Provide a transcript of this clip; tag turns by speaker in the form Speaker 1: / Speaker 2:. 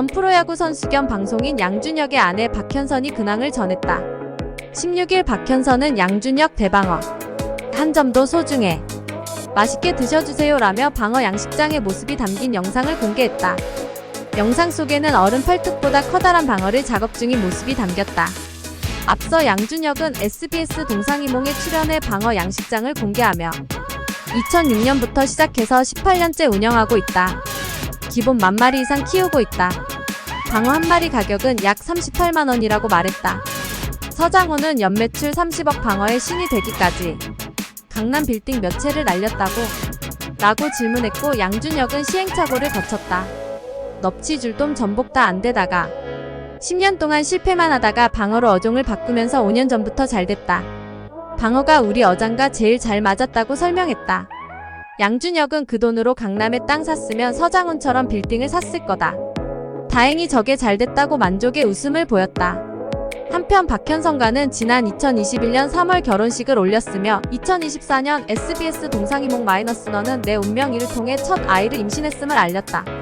Speaker 1: 전 프로야구 선수 겸 방송인 양준혁의 아내 박현선이 근황을 전했다. 16일 박현선은 양준혁 대방어. 한 점도 소중해. 맛있게 드셔주세요 라며 방어 양식장의 모습이 담긴 영상을 공개했다. 영상 속에는 어른 팔뚝보다 커다란 방어를 작업 중인 모습이 담겼다. 앞서 양준혁은 SBS 동상이몽에 출연해 방어 양식장을 공개하며 2006년부터 시작해서 18년째 운영하고 있다. 기본 만 마리 이상 키우고 있다. 방어 한 마리 가격은 약 38만 원이라고 말했다. 서장훈은 연매출 30억 방어의 신이 되기까지 강남 빌딩 몇 채를 날렸다고 라고 질문했고 양준혁은 시행착오를 거쳤다. 넙치 줄돔 전복 다 안 되다가 10년 동안 실패만 하다가 방어로 어종을 바꾸면서 5년 전부터 잘 됐다. 방어가 우리 어장과 제일 잘 맞았다고 설명했다. 양준혁은 그 돈으로 강남에 땅 샀으면 서장훈처럼 빌딩을 샀을 거다. 다행히 저게 잘 됐다고 만족의 웃음을 보였다. 한편 박현성과는 지난 2021년 3월 결혼식을 올렸으며 2024년 SBS 동상이몽 마이너스 너는 내 운명 이를 통해 첫 아이를 임신했음을 알렸다.